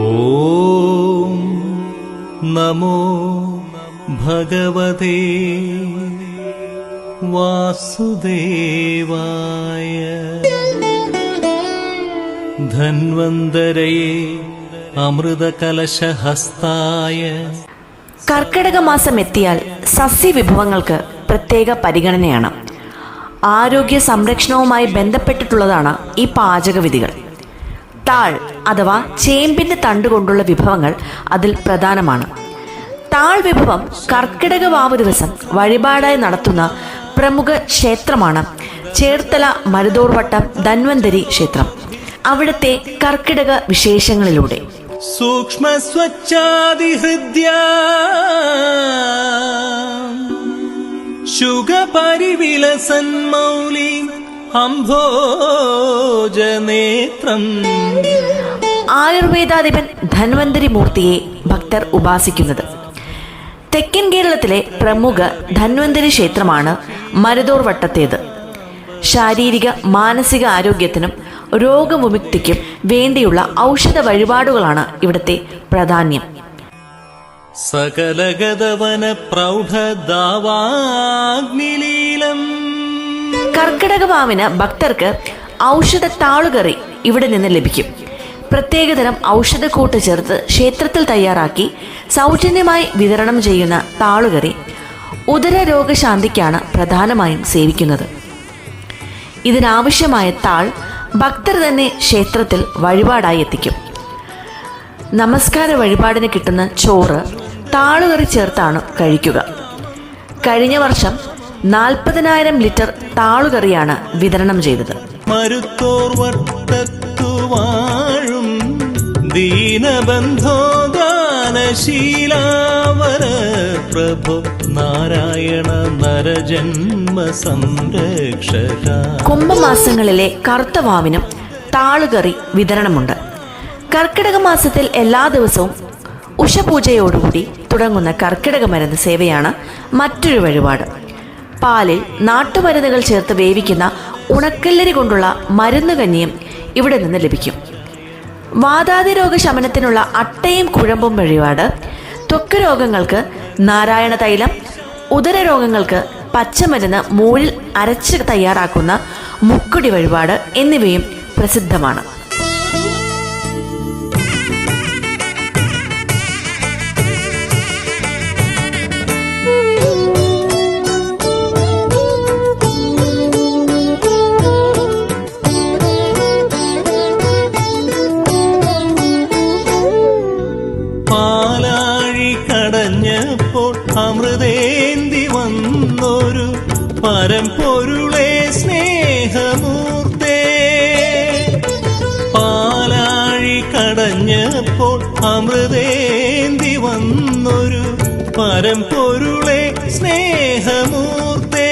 ഓം നമോ ഭഗവതേ വാസുദേവായ ധന്വന്തരയെ അമൃതകലശഹസ്തായ കർക്കിടക മാസം എത്തിയാൽ സസ്യവിഭവങ്ങൾക്ക് പ്രത്യേക പരിഗണനയാണ്. ആരോഗ്യ സംരക്ഷണവുമായി ബന്ധപ്പെട്ടിട്ടുള്ളതാണ് ഈ പാചകവിധികൾ. താൾ അഥവാ ചേമ്പിന്റെ തണ്ട് കൊണ്ടുള്ള വിഭവങ്ങൾ അതിൽ പ്രധാനമാണ്. താൾ വിഭവം കർക്കിടക വാവ് ദിവസം വഴിപാടായി നടത്തുന്ന പ്രമുഖ ക്ഷേത്രമാണ്. ചേർത്തല മരുതോർവട്ടം ധന്വന്തരി ക്ഷേത്രം. അവിടുത്തെ കർക്കിടക വിശേഷങ്ങളിലൂടെ. സൂക്ഷ്മ സ്വച്ഛാതിഹൃദ്യ. ശുഗപരിവിലസന്മൗലി അംഭോജനേത്രം. ആയുർവേദാധിപൻ ധന്വന്തരി മൂർത്തിയെ ഭക്തർ ഉപാസിക്കുന്നത്. തെക്കൻ കേരളത്തിലെ പ്രമുഖ ധന്വന്തരി ക്ഷേത്രമാണ് മരുതോർ വട്ടത്തേത് ശാരീരിക മാനസിക ആരോഗ്യത്തിനും രോഗവിമുക്തിക്കും വേണ്ടിയുള്ള ഔഷധ വഴിപാടുകളാണ് ഇവിടുത്തെ പ്രാധാന്യം. സകലഗതവന കർക്കിടകവാവിന് ഭക്തർക്ക് ഔഷധ താളുകറി ഇവിടെ നിന്ന് ലഭിക്കും. പ്രത്യേകതരം ഔഷധക്കൂട്ട് ചേർത്ത് ക്ഷേത്രത്തിൽ തയ്യാറാക്കി സൗജന്യമായി വിതരണം ചെയ്യുന്ന താളുകറി ഉദര രോഗശാന്തിക്കാണ് പ്രധാനമായും സേവിക്കുന്നത്. ഇതിനാവശ്യമായ താൾ ഭക്തർ തന്നെ ക്ഷേത്രത്തിൽ വഴിപാടായി എത്തിക്കും. നമസ്കാര വഴിപാടിന് കിട്ടുന്ന ചോറ് താളുകറി ചേർത്താണ് കഴിക്കുക. കഴിഞ്ഞ വർഷം നാൽപ്പതിനായിരം ലിറ്റർ താളുകറിയാണ് വിതരണം ചെയ്തത്. മരുത്തോർ വട്ടത്തു വാഴും ദീനബന്ധോദാനശീലാവര പ്രഭു നാരായണ നരജന്മ സംരക്ഷക കുംഭമാസങ്ങളിലെ കറുത്ത വാവിനും താളുകറി വിതരണമുണ്ട്. കർക്കിടക മാസത്തിൽ എല്ലാ ദിവസവും ഉഷപൂജയോടുകൂടി തുടങ്ങുന്ന കർക്കിടക മരുന്ന് സേവയാണ് മറ്റൊരു വഴിപാട്. പാലിൽ നാട്ടുമരുന്നുകൾ ചേർത്ത് വേവിക്കുന്ന ഉണക്കല്ലരി കൊണ്ടുള്ള മരുന്ന് കഞ്ഞിയും ഇവിടെ നിന്ന് ലഭിക്കും. വാതാതി രോഗ ശമനത്തിനുള്ള അട്ടയും കുഴമ്പും വഴിപാട്. ത്വക്ക് രോഗങ്ങൾക്ക് നാരായണ തൈലം ഉദര രോഗങ്ങൾക്ക് പച്ചമരുന്ന് മൂഴിൽ അരച്ച് തയ്യാറാക്കുന്ന മുക്കുടി വഴിപാട് എന്നിവയും പ്രസിദ്ധമാണ്. കടഞ്ഞപ്പോൾ അമൃതേന്തി വന്നൊരു പൊരുളെ സ്നേഹമൂർത്തേ. പാലാഴി കടഞ്ഞപ്പോൾ അമൃതേന്തി വന്നൊരു പരം പൊരുളെ സ്നേഹമൂർത്തേ.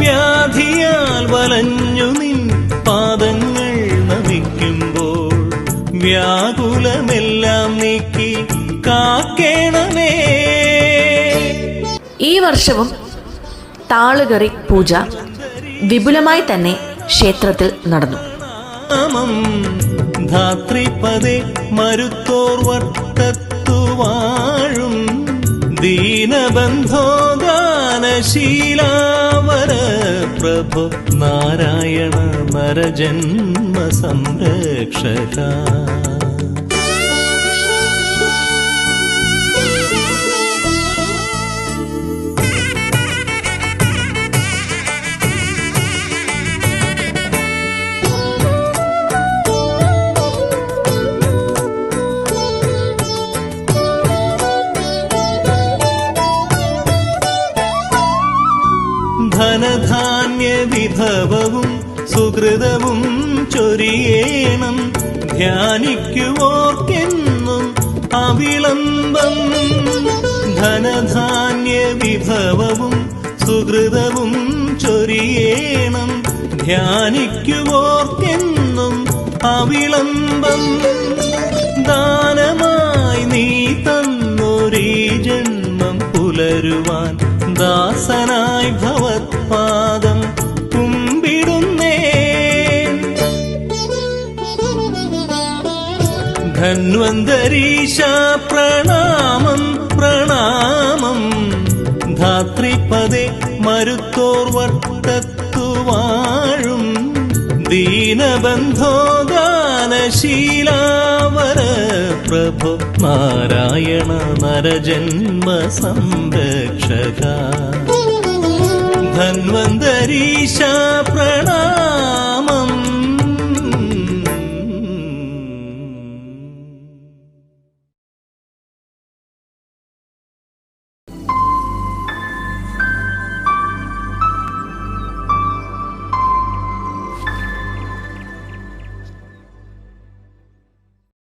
വ്യാധിയാൽ വലഞ്ഞു നിൻ പാദങ്ങൾ നമിക്കുമ്പോൾ വ്യാകുലമെല്ലാം വർഷവും താളുകറി പൂജ വിപുലമായി തന്നെ ക്ഷേത്രത്തിൽ നടന്നു. ധാത്രിപദേ മരുത്തോർ വട്ടത്തു വാഴും ദീനബന്ധോദാനശീലാവര പ്രഭു നാരായണ നരജന്മ സംരക്ഷക ധനധാന്യ വിഭവവും സുഹൃതവും ചൊരിയേണം. ധ്യാനിക്കുവോർക്കെന്നും അവിളംബം. ധനധാന്യ വിഭവവും സുഹൃതവും ചൊരിയേണം. ധ്യാനിക്കുവോർക്കെന്നും അവിളംബം. ദാനമായി നീ തന്നൊരീ ജന്മം പുലരുവാൻ ദാസനായി ഭവത്പാദം കുമ്പിടുന്നേ ധന്വന്തരീശ പ്രണാമം പ്രണാമം. ധാത്രിപദേ മരുത്തോർ വട്ടത്തു വാഴും. ദീനബന്ധോ ദാനശീലാവര പ്രഭോ നാരായണ നരജന്മ സംരക്ഷക. ധന്വന്തരീശ പ്രണാമം